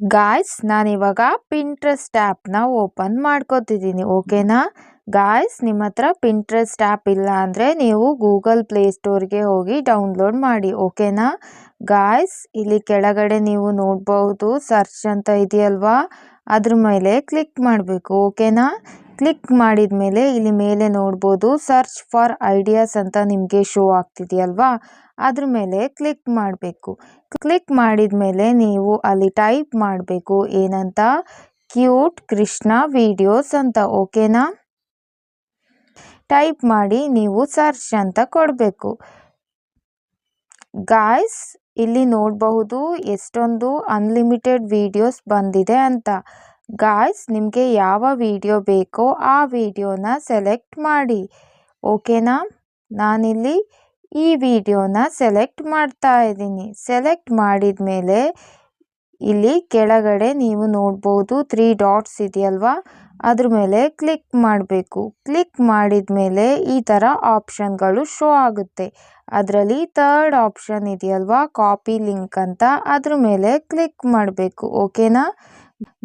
Guys ನಾನಿವಾಗ Pinterest ಆ್ಯಪ್ನ open ಮಾಡ್ಕೋತಿದ್ದೀನಿ ಓಕೆನಾ ಗಾಯ್ಸ್ ನಿಮ್ಮ ಹತ್ರ ಪಿಂಟ್ರೆಸ್ಟ್ ಆ್ಯಪ್ ಇಲ್ಲ ಅಂದರೆ ನೀವು ಗೂಗಲ್ ಪ್ಲೇಸ್ಟೋರ್ಗೆ ಹೋಗಿ ಡೌನ್ಲೋಡ್ ಮಾಡಿ ಓಕೆನಾ ಗಾಯ್ಸ್ ಇಲ್ಲಿ ಕೆಳಗಡೆ ನೀವು ನೋಡ್ಬೋದು ಸರ್ಚ್ ಅಂತ ಇದೆಯಲ್ವಾ? ಅದ್ರ ಮೇಲೆ ಕ್ಲಿಕ್ ಮಾಡಬೇಕು ಓಕೆನಾ ಕ್ಲಿಕ್ ಮಾಡಿದ ಮೇಲೆ ಇಲ್ಲಿ ಮೇಲೆ ನೋಡ್ಬೋದು ಸರ್ಚ್ ಫಾರ್ ಐಡಿಯಾಸ್ ಅಂತ ನಿಮಗೆ ಶೋ ಆಗ್ತಿದೆಯಲ್ವಾ? ಅದ್ರ ಮೇಲೆ ಕ್ಲಿಕ್ ಮಾಡಬೇಕು. ಕ್ಲಿಕ್ ಮಾಡಿದ ಮೇಲೆ ನೀವು ಅಲ್ಲಿ ಟೈಪ್ ಮಾಡಬೇಕು. ಏನಂತ? ಕ್ಯೂಟ್ ಕೃಷ್ಣ ವಿಡಿಯೋಸ್ ಅಂತ ಓಕೆನಾ ಟೈಪ್ ಮಾಡಿ ನೀವು ಸರ್ಚ್ ಅಂತ ಕೊಡಬೇಕು. ಗಾಯ್ಸ್ ಇಲ್ಲಿ ನೋಡಬಹುದು ಎಷ್ಟೊಂದು ಅನ್ಲಿಮಿಟೆಡ್ ವಿಡಿಯೋಸ್ ಬಂದಿದೆ ಅಂತ. ಗಾಯ್ಸ್ ನಿಮಗೆ ಯಾವ ವಿಡಿಯೋ ಬೇಕೋ ಆ ವಿಡಿಯೋನ ಸೆಲೆಕ್ಟ್ ಮಾಡಿ. ಓಕೆನಾ ನಾನಿಲ್ಲಿ ಈ ವಿಡಿಯೋನ ಸೆಲೆಕ್ಟ್ ಮಾಡ್ತಾ ಇದ್ದೀನಿ. ಸೆಲೆಕ್ಟ್ ಮಾಡಿದ ಮೇಲೆ ಇಲ್ಲಿ ಕೆಳಗಡೆ ನೀವು ನೋಡ್ಬೋದು ತ್ರೀ ಡಾಟ್ಸ್ ಇದೆಯಲ್ವಾ? ಅದ್ರ ಮೇಲೆ ಕ್ಲಿಕ್ ಮಾಡಬೇಕು. ಕ್ಲಿಕ್ ಮಾಡಿದ ಮೇಲೆ ಈ ಥರ ಆಪ್ಷನ್ಗಳು ಶೋ ಆಗುತ್ತೆ. ಅದರಲ್ಲಿ ಥರ್ಡ್ ಆಪ್ಷನ್ ಇದೆಯಲ್ವಾ? ಕಾಪಿ ಲಿಂಕ್ ಅಂತ. ಅದ್ರ ಮೇಲೆ ಕ್ಲಿಕ್ ಮಾಡಬೇಕು. ಓಕೆನಾ?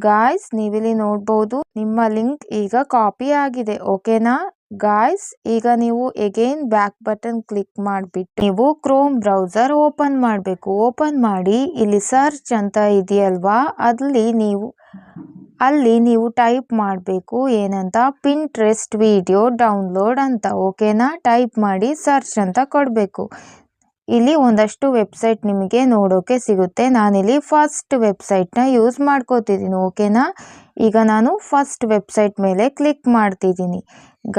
ಗಾಯ್ಸ್ ನೀವಿಲ್ಲಿ ನೋಡಬಹುದು ನಿಮ್ಮ ಲಿಂಕ್ ಈಗ ಕಾಪಿ ಆಗಿದೆ, ಓಕೆನಾ? ಗಾಯ್ಸ್ ಈಗ ನೀವು ಎಗೇನ್ ಬ್ಯಾಕ್ ಬಟನ್ ಕ್ಲಿಕ್ ಮಾಡಿಬಿಟ್ಟು, ನೀವು ಕ್ರೋಮ್ ಬ್ರೌಸರ್ ಓಪನ್ ಮಾಡಬೇಕು. ಓಪನ್ ಮಾಡಿ, ಇಲ್ಲಿ ಸರ್ಚ್ ಅಂತ ಇದೆಯಲ್ವಾ? ಅಲ್ಲಿ ನೀವು ಅಲ್ಲಿ ನೀವು ಟೈಪ್ ಮಾಡಬೇಕು, ಏನಂತ? ಪಿಂಟ್ರೆಸ್ಟ್ ವಿಡಿಯೋ ಡೌನ್ಲೋಡ್ ಅಂತ, ಓಕೆನಾ? ಟೈಪ್ ಮಾಡಿ ಸರ್ಚ್ ಅಂತ ಕೊಡಬೇಕು. ಇಲ್ಲಿ ಒಂದಷ್ಟು ವೆಬ್ಸೈಟ್ ನಿಮಗೆ ನೋಡೋಕೆ ಸಿಗುತ್ತೆ. ನಾನಿಲ್ಲಿ ಫಸ್ಟ್ ವೆಬ್ಸೈಟ್ನ ಯೂಸ್ ಮಾಡ್ಕೋತಿದ್ದೀನಿ ಓಕೆನಾ ಈಗ ನಾನು ಫಸ್ಟ್ ವೆಬ್ಸೈಟ್ ಮೇಲೆ ಕ್ಲಿಕ್ ಮಾಡ್ತಿದ್ದೀನಿ.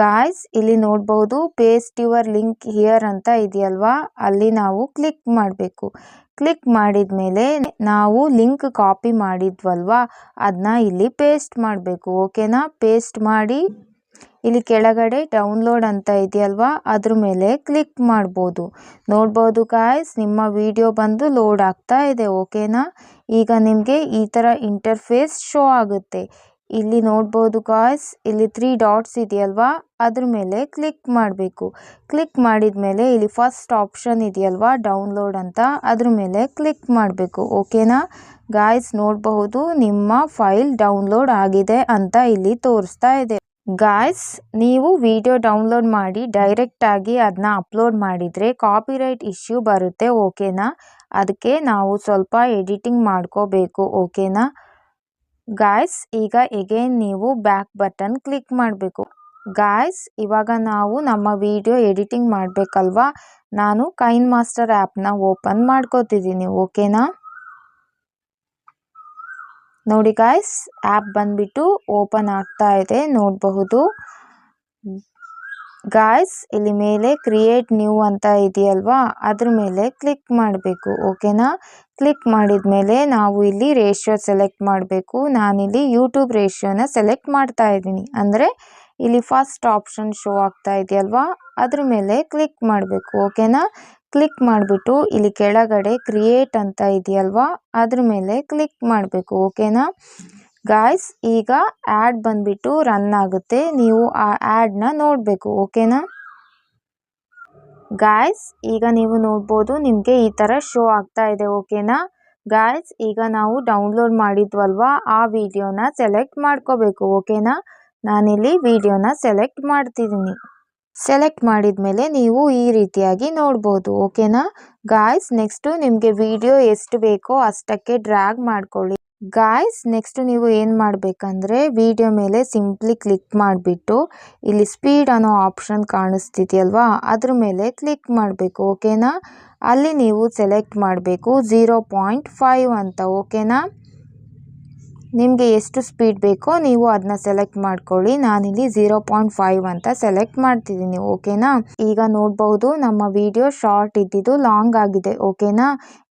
ಗಾಯ್ಸ್ ಇಲ್ಲಿ ನೋಡ್ಬೋದು ಪೇಸ್ಟ್ ಯುವರ್ ಲಿಂಕ್ ಹಿಯರ್ ಅಂತ ಇದೆಯಲ್ವಾ? ಅಲ್ಲಿ ನಾವು ಕ್ಲಿಕ್ ಮಾಡಬೇಕು. ಕ್ಲಿಕ್ ಮಾಡಿದ ಮೇಲೆ ನಾವು ಲಿಂಕ್ ಕಾಪಿ ಮಾಡಿದ್ವಲ್ವಾ? ಅದನ್ನ ಇಲ್ಲಿ ಪೇಸ್ಟ್ ಮಾಡಬೇಕು ಓಕೆನಾ ಪೇಸ್ಟ್ ಮಾಡಿ. ಇಲ್ಲಿ ಕೆಳಗಡೆ ಡೌನ್ಲೋಡ್ ಅಂತ ಇದೆಯಲ್ವಾ? ಅದ್ರ ಮೇಲೆ ಕ್ಲಿಕ್ ಮಾಡ್ಬೋದು. ನೋಡ್ಬೋದು ಗಾಯ್ಸ್ ನಿಮ್ಮ ವಿಡಿಯೋ ಬಂದು ಲೋಡ್ ಆಗ್ತಾ ಇದೆ ಓಕೆನಾ ಈಗ ನಿಮಗೆ ಈ ಥರ ಇಂಟರ್ಫೇಸ್ ಶೋ ಆಗುತ್ತೆ. ಇಲ್ಲಿ ನೋಡ್ಬೋದು ಗಾಯ್ಸ್ ಇಲ್ಲಿ ತ್ರೀ ಡಾಟ್ಸ್ ಇದೆಯಲ್ವಾ? ಅದ್ರ ಮೇಲೆ ಕ್ಲಿಕ್ ಮಾಡಬೇಕು. ಕ್ಲಿಕ್ ಮಾಡಿದ ಮೇಲೆ ಇಲ್ಲಿ ಫಸ್ಟ್ ಆಪ್ಷನ್ ಇದೆಯಲ್ವಾ ಡೌನ್ಲೋಡ್ ಅಂತ? ಅದ್ರ ಮೇಲೆ ಕ್ಲಿಕ್ ಮಾಡಬೇಕು ಓಕೆನಾ ಗಾಯ್ಸ್ ನೋಡಬಹುದು, ನಿಮ್ಮ ಫೈಲ್ ಡೌನ್ಲೋಡ್ ಆಗಿದೆ ಅಂತ ಇಲ್ಲಿ ತೋರಿಸ್ತಾ ಇದೆ. ಗಾಯ್ಸ್ ನೀವು ವಿಡಿಯೋ ಡೌನ್ಲೋಡ್ ಮಾಡಿ ಡೈರೆಕ್ಟಾಗಿ ಅದನ್ನ ಅಪ್ಲೋಡ್ ಮಾಡಿದರೆ ಕಾಪಿರೈಟ್ ಇಶ್ಯೂ ಬರುತ್ತೆ ಓಕೆನಾ ಅದಕ್ಕೆ ನಾವು ಸ್ವಲ್ಪ ಎಡಿಟಿಂಗ್ ಮಾಡ್ಕೋಬೇಕು ಓಕೆನಾ ಗಾಯ್ಸ್ ಈಗ ಎಗೇನ್ ನೀವು ಬ್ಯಾಕ್ ಬಟನ್ ಕ್ಲಿಕ್ ಮಾಡಬೇಕು. ಗಾಯ್ಸ್ ಇವಾಗ ನಾವು ನಮ್ಮ ವಿಡಿಯೋ ಎಡಿಟಿಂಗ್ ಮಾಡಬೇಕಲ್ವಾ? ನಾನು ಕೈನ್ ಮಾಸ್ಟರ್ ಆ್ಯಪ್ನ ಓಪನ್ ಮಾಡ್ಕೋತಿದ್ದೀನಿ ಓಕೆನಾ ನೋಡಿ ಗಾಯ್ಸ್ ಆ್ಯಪ್ ಬಂದ್ಬಿಟ್ಟು ಓಪನ್ ಆಗ್ತಾ ಇದೆ, ನೋಡಬಹುದು. ಗಾಯ್ಸ್ ಇಲ್ಲಿ ಮೇಲೆ ಕ್ರಿಯೇಟ್ ನ್ಯೂ ಅಂತ ಇದೆಯಲ್ವಾ, ಅದ್ರ ಮೇಲೆ ಕ್ಲಿಕ್ ಮಾಡಬೇಕು ಓಕೆನಾ ಕ್ಲಿಕ್ ಮಾಡಿದ ಮೇಲೆ ನಾವು ಇಲ್ಲಿ ರೇಷಿಯೋ ಸೆಲೆಕ್ಟ್ ಮಾಡಬೇಕು. ನಾನಿಲ್ಲಿ ಯೂಟ್ಯೂಬ್ ರೇಷಿಯೋನ ಸೆಲೆಕ್ಟ್ ಮಾಡ್ತಾ ಇದ್ದೀನಿ. ಅಂದರೆ ಇಲ್ಲಿ ಫಸ್ಟ್ ಆಪ್ಷನ್ ಶೋ ಆಗ್ತಾ ಇದೆಯಲ್ವಾ? ಅದ್ರ ಮೇಲೆ ಕ್ಲಿಕ್ ಮಾಡಬೇಕು ಓಕೆನಾ ಕ್ಲಿಕ್ ಮಾಡಿಬಿಟ್ಟು ಇಲ್ಲಿ ಕೆಳಗಡೆ ಕ್ರಿಯೇಟ್ ಅಂತ ಇದೆಯಲ್ವಾ? ಅದ್ರ ಮೇಲೆ ಕ್ಲಿಕ್ ಮಾಡಬೇಕು ಓಕೆನಾ ಗಾಯ್ಸ್ ಈಗ ಆ್ಯಡ್ ಬಂದ್ಬಿಟ್ಟು ರನ್ ಆಗುತ್ತೆ. ನೀವು ಆ ಆ್ಯಡ್ನ ನೋಡಬೇಕು ಓಕೆನಾ ಗಾಯ್ಸ್ ಈಗ ನೀವು ನೋಡ್ಬೋದು ನಿಮಗೆ ಈ ಥರ ಶೋ ಆಗ್ತಾ ಇದೆ ಓಕೆನಾ ಗಾಯ್ಸ್ ಈಗ ನಾವು ಡೌನ್ಲೋಡ್ ಮಾಡಿದ್ವಲ್ವಾ? ಆ ವಿಡಿಯೋನ ಸೆಲೆಕ್ಟ್ ಮಾಡ್ಕೋಬೇಕು ಓಕೆನಾ ನಾನಿಲ್ಲಿ ವಿಡಿಯೋನ ಸೆಲೆಕ್ಟ್ ಮಾಡ್ತಿದ್ದೀನಿ. ಸೆಲೆಕ್ಟ್ ಮಾಡಿದ ಮೇಲೆ ನೀವು ಈ ರೀತಿಯಾಗಿ ನೋಡ್ಬೋದು, ಓಕೆನಾ? ಗಾಯ್ಸ್, ನೆಕ್ಸ್ಟು ನಿಮಗೆ ವಿಡಿಯೋ ಎಷ್ಟು ಬೇಕೋ ಅಷ್ಟಕ್ಕೆ ಡ್ರ್ಯಾಗ್ ಮಾಡ್ಕೊಳ್ಳಿ. ಗಾಯ್ಸ್, ನೆಕ್ಸ್ಟ್ ನೀವು ಏನು ಮಾಡಬೇಕಂದ್ರೆ ವಿಡಿಯೋ ಮೇಲೆ ಸಿಂಪ್ಲಿ ಕ್ಲಿಕ್ ಮಾಡಿಬಿಟ್ಟು ಇಲ್ಲಿ ಸ್ಪೀಡ್ ಅನ್ನೋ ಆಪ್ಷನ್ ಕಾಣಿಸ್ತಿದೆಯಲ್ವಾ? ಅದ್ರ ಮೇಲೆ ಕ್ಲಿಕ್ ಮಾಡಬೇಕು, ಓಕೆನಾ? ಅಲ್ಲಿ ನೀವು ಸೆಲೆಕ್ಟ್ ಮಾಡಬೇಕು ಝೀರೋ ಪಾಯಿಂಟ್ ಫೈವ್ ಅಂತ, ಓಕೆನಾ? ನಿಮಗೆ ಎಷ್ಟು ಸ್ಪೀಡ್ ಬೇಕೋ ನೀವು ಅದನ್ನ ಸೆಲೆಕ್ಟ್ ಮಾಡ್ಕೊಳ್ಳಿ. ನಾನಿಲ್ಲಿ ಝೀರೋ ಪಾಯಿಂಟ್ ಫೈವ್ ಅಂತ ಸೆಲೆಕ್ಟ್ ಮಾಡ್ತಿದ್ದೀನಿ ಓಕೆನಾ ಈಗ ನೋಡ್ಬೋದು ನಮ್ಮ ವಿಡಿಯೋ ಶಾರ್ಟ್ ಇದ್ದಿದ್ದು ಲಾಂಗ್ ಆಗಿದೆ ಓಕೆನಾ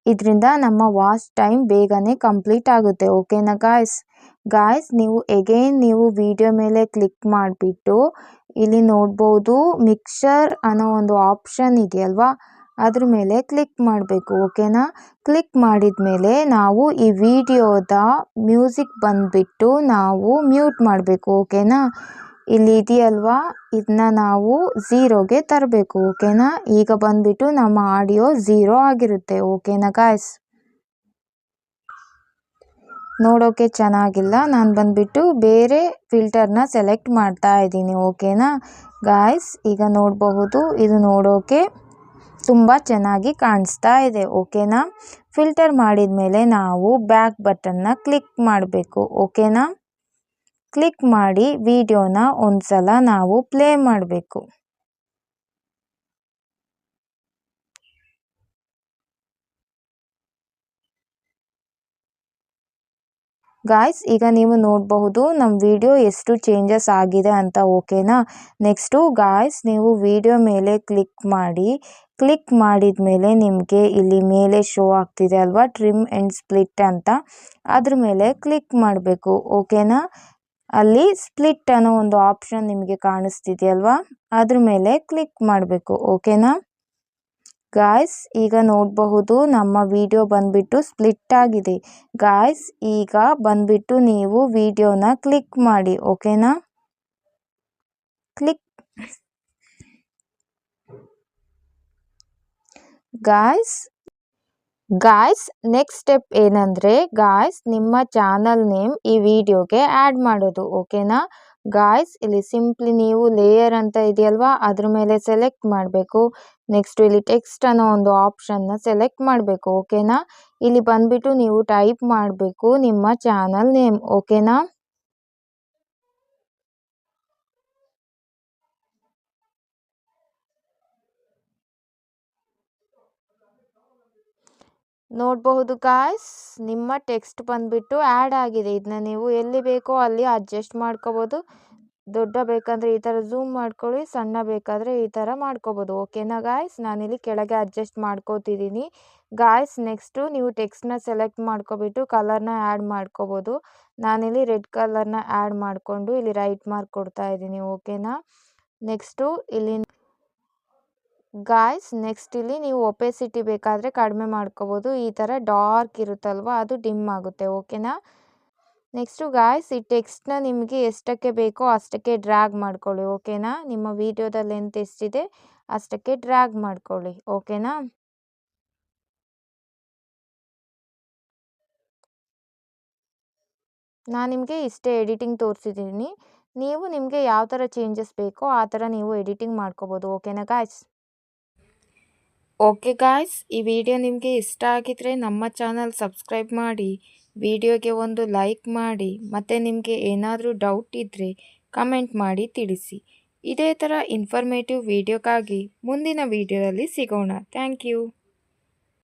ಇದರಿಂದ ನಮ್ಮ ವಾಚ್ ಟೈಮ್ ಬೇಗನೆ ಕಂಪ್ಲೀಟ್ ಆಗುತ್ತೆ ಓಕೆನಾ ಗಾಯ್ಸ್ ಗಾಯ್ಸ್ ನೀವು ಎಗೇನ್ ನೀವು ವಿಡಿಯೋ ಮೇಲೆ ಕ್ಲಿಕ್ ಮಾಡಿಬಿಟ್ಟು, ಇಲ್ಲಿ ನೋಡ್ಬೋದು ಮಿಕ್ಸರ್ ಅನ್ನೋ ಒಂದು ಆಪ್ಷನ್ ಇದೆಯಲ್ವಾ? ಅದ್ರ ಮೇಲೆ ಕ್ಲಿಕ್ ಮಾಡಬೇಕು ಓಕೆನಾ ಕ್ಲಿಕ್ ಮಾಡಿದ ಮೇಲೆ ನಾವು ಈ ವಿಡಿಯೋದ ಮ್ಯೂಸಿಕ್ ಬಂದುಬಿಟ್ಟು ನಾವು ಮ್ಯೂಟ್ ಮಾಡಬೇಕು ಓಕೆನಾ ಇಲ್ಲಿ ಇದೆಯಲ್ವಾ? ಇದನ್ನ ನಾವು ಝೀರೋಗೆ ತರಬೇಕು ಓಕೆನಾ ಈಗ ಬಂದ್ಬಿಟ್ಟು ನಮ್ಮ ಆಡಿಯೋ ಝೀರೋ ಆಗಿರುತ್ತೆ ಓಕೆನಾ ಗಾಯ್ಸ್ ನೋಡೋಕ್ಕೆ ಚೆನ್ನಾಗಿಲ್ಲ, ನಾನು ಬಂದುಬಿಟ್ಟು ಬೇರೆ ಫಿಲ್ಟರ್ನ ಸೆಲೆಕ್ಟ್ ಮಾಡ್ತಾ ಇದ್ದೀನಿ ಓಕೆನಾ ಗಾಯ್ಸ್ ಈಗ ನೋಡಬಹುದು, ಇದು ನೋಡೋಕೆ ತುಂಬ ಚೆನ್ನಾಗಿ ಕಾಣಿಸ್ತಾ ಇದೆ, ಓಕೆನಾ? ಫಿಲ್ಟರ್ ಮಾಡಿದ ಮೇಲೆ ನಾವು ಬ್ಯಾಕ್ ಬಟನ್ನ ಕ್ಲಿಕ್ ಮಾಡಬೇಕು, ಓಕೆನಾ? ಕ್ಲಿಕ್ ಮಾಡಿ ವಿಡಿಯೋನ ಒಂದ್ಸಲ ನಾವು ಪ್ಲೇ ಮಾಡಬೇಕು. ಗಾಯ್ಸ್ ಈಗ ನೀವು ನೋಡಬಹುದು ನಮ್ಮ ವಿಡಿಯೋ ಎಷ್ಟು ಚೇಂಜಸ್ ಆಗಿದೆ ಅಂತ ಓಕೆನಾ ನೆಕ್ಸ್ಟು ಗಾಯ್ಸ್ ನೀವು ವಿಡಿಯೋ ಮೇಲೆ ಕ್ಲಿಕ್ ಮಾಡಿ. ಕ್ಲಿಕ್ ಮಾಡಿದ ಮೇಲೆ ನಿಮಗೆ ಇಲ್ಲಿ ಮೇಲೆ ಶೋ ಆಗ್ತಿದೆ ಅಲ್ವಾ? ಟ್ರಿಮ್ ಆ್ಯಂಡ್ ಸ್ಪ್ಲಿಟ್ ಅಂತ. ಅದ್ರ ಮೇಲೆ ಕ್ಲಿಕ್ ಮಾಡಬೇಕು ಓಕೆನಾ ಅಲ್ಲಿ ಸ್ಪ್ಲಿಟ್ ಅನ್ನೋ ಒಂದು ಆಪ್ಷನ್ ನಿಮಗೆ ಕಾಣಿಸ್ತಿದೆಯಲ್ವಾ ಅದ್ರ ಮೇಲೆ ಕ್ಲಿಕ್ ಮಾಡಬೇಕು ಓಕೆನಾ ಗಾಯ್ಸ್ ಈಗ ನೋಡಬಹುದು ನಮ್ಮ ವಿಡಿಯೋ ಬಂದ್ಬಿಟ್ಟು ಸ್ಪ್ಲಿಟ್ ಆಗಿದೆ. ಗಾಯ್ಸ್ ಈಗ ಬಂದ್ಬಿಟ್ಟು ನೀವು ವಿಡಿಯೋನ ಕ್ಲಿಕ್ ಮಾಡಿ ಓಕೆನಾ click guys guys next step ಏನಂದರೆ ಗಾಯ್ಸ್ ನಿಮ್ಮ ಚಾನಲ್ ನೇಮ್ ಈ ವಿಡಿಯೋಗೆ ಆ್ಯಡ್ ಮಾಡೋದು ಓಕೆನಾ ಗಾಯ್ಸ್ ಇಲ್ಲಿ ಸಿಂಪ್ಲಿ ನೀವು ಲೇಯರ್ ಅಂತ ಇದೆಯಲ್ವಾ? ಅದ್ರ ಮೇಲೆ ಸೆಲೆಕ್ಟ್ ಮಾಡಬೇಕು. ನೆಕ್ಸ್ಟ್ ಇಲ್ಲಿ ಟೆಕ್ಸ್ಟ್ ಅನ್ನೋ ಒಂದು ಆಪ್ಷನ್ನ ಸೆಲೆಕ್ಟ್ ಮಾಡಬೇಕು ಓಕೆನಾ ಇಲ್ಲಿ ಬಂದ್ಬಿಟ್ಟು ನೀವು ಟೈಪ್ ಮಾಡಬೇಕು ನಿಮ್ಮ ಚಾನಲ್ ನೇಮ್ ಓಕೆನಾ ನೋಡಬಹುದು ಗಾಯ್ಸ್ ನಿಮ್ಮ ಟೆಕ್ಸ್ಟ್ ಬಂದ್ಬಿಟ್ಟು ಆ್ಯಡ್ ಆಗಿದೆ. ಇದನ್ನ ನೀವು ಎಲ್ಲಿ ಬೇಕೋ ಅಲ್ಲಿ ಅಡ್ಜಸ್ಟ್ ಮಾಡ್ಕೋಬೋದು. ದೊಡ್ಡ ಬೇಕಂದರೆ ಈ ಥರ ಝೂಮ್ ಮಾಡ್ಕೊಳ್ಳಿ, ಸಣ್ಣ ಬೇಕಾದರೆ ಈ ಥರ ಮಾಡ್ಕೋಬೋದು. ಓಕೆನಾ ಗಾಯ್ಸ್ ನಾನಿಲ್ಲಿ ಕೆಳಗೆ ಅಡ್ಜಸ್ಟ್ ಮಾಡ್ಕೋತಿದ್ದೀನಿ. ಗಾಯ್ಸ್ ನೆಕ್ಸ್ಟು ನೀವು ಟೆಕ್ಸ್ಟ್ನ ಸೆಲೆಕ್ಟ್ ಮಾಡ್ಕೊಬಿಟ್ಟು ಕಲರ್ನ ಆ್ಯಡ್ ಮಾಡ್ಕೋಬೋದು. ನಾನಿಲ್ಲಿ ರೆಡ್ ಕಲರ್ನ ಆ್ಯಡ್ ಮಾಡಿಕೊಂಡು ಇಲ್ಲಿ ರೈಟ್ ಮಾರ್ಕ್ ಕೊಡ್ತಾ ಇದ್ದೀನಿ. ಓಕೆನಾ ನೆಕ್ಸ್ಟು ಇಲ್ಲಿ ಗಾಯ್ಸ್ ನೆಕ್ಸ್ಟ್ ಇಲ್ಲಿ ನೀವು ಒಪೆಸಿಟಿ ಬೇಕಾದರೆ ಕಡಿಮೆ ಮಾಡ್ಕೋಬೋದು. ಈ ಥರ ಡಾರ್ಕ್ ಇರುತ್ತಲ್ವ, ಅದು ಡಿಮ್ ಆಗುತ್ತೆ ಓಕೆನಾ ನೆಕ್ಸ್ಟು ಗಾಯ್ಸ್ ಈ ಟೆಕ್ಸ್ಟ್ನ ನಿಮಗೆ ಎಷ್ಟಕ್ಕೆ ಬೇಕೋ ಅಷ್ಟಕ್ಕೆ ಡ್ರ್ಯಾಗ್ ಮಾಡ್ಕೊಳ್ಳಿ ಓಕೆನಾ ನಿಮ್ಮ ವಿಡಿಯೋದ ಲೆಂತ್ ಎಷ್ಟಿದೆ, ಅಷ್ಟಕ್ಕೆ ಡ್ರ್ಯಾಗ್ ಮಾಡ್ಕೊಳ್ಳಿ ಓಕೆನಾ ನಾನು ನಿಮಗೆ ಇಷ್ಟೇ ಎಡಿಟಿಂಗ್ ತೋರಿಸಿದ್ದೀನಿ. ನೀವು ನಿಮಗೆ ಯಾವ ಥರ ಚೇಂಜಸ್ ಬೇಕೋ ಆ ಥರ ನೀವು ಎಡಿಟಿಂಗ್ ಮಾಡ್ಕೋಬೋದು ಓಕೆನಾ ಗಾಯ್ಸ್ ಓಕೆ ಗಾಯ್ಸ್ ಈ ವಿಡಿಯೋ ನಿಮಗೆ ಇಷ್ಟ ಆಗಿದ್ರೆ ನಮ್ಮ ಚಾನಲ್ ಸಬ್ಸ್ಕ್ರೈಬ್ ಮಾಡಿ ವಿಡಿಯೋಗೆ ಒಂದು ಲೈಕ್ ಮಾಡಿ, ಮತ್ತು ನಿಮಗೆ ಏನಾದರೂ ಡೌಟ್ ಇದ್ದರೆ ಕಮೆಂಟ್ ಮಾಡಿ ತಿಳಿಸಿ. ಇದೇ ಥರ ಇನ್ಫಾರ್ಮೇಟಿವ್ ವಿಡಿಯೋಗಾಗಿ ಮುಂದಿನ ವಿಡಿಯೋದಲ್ಲಿ ಸಿಗೋಣ. Thank you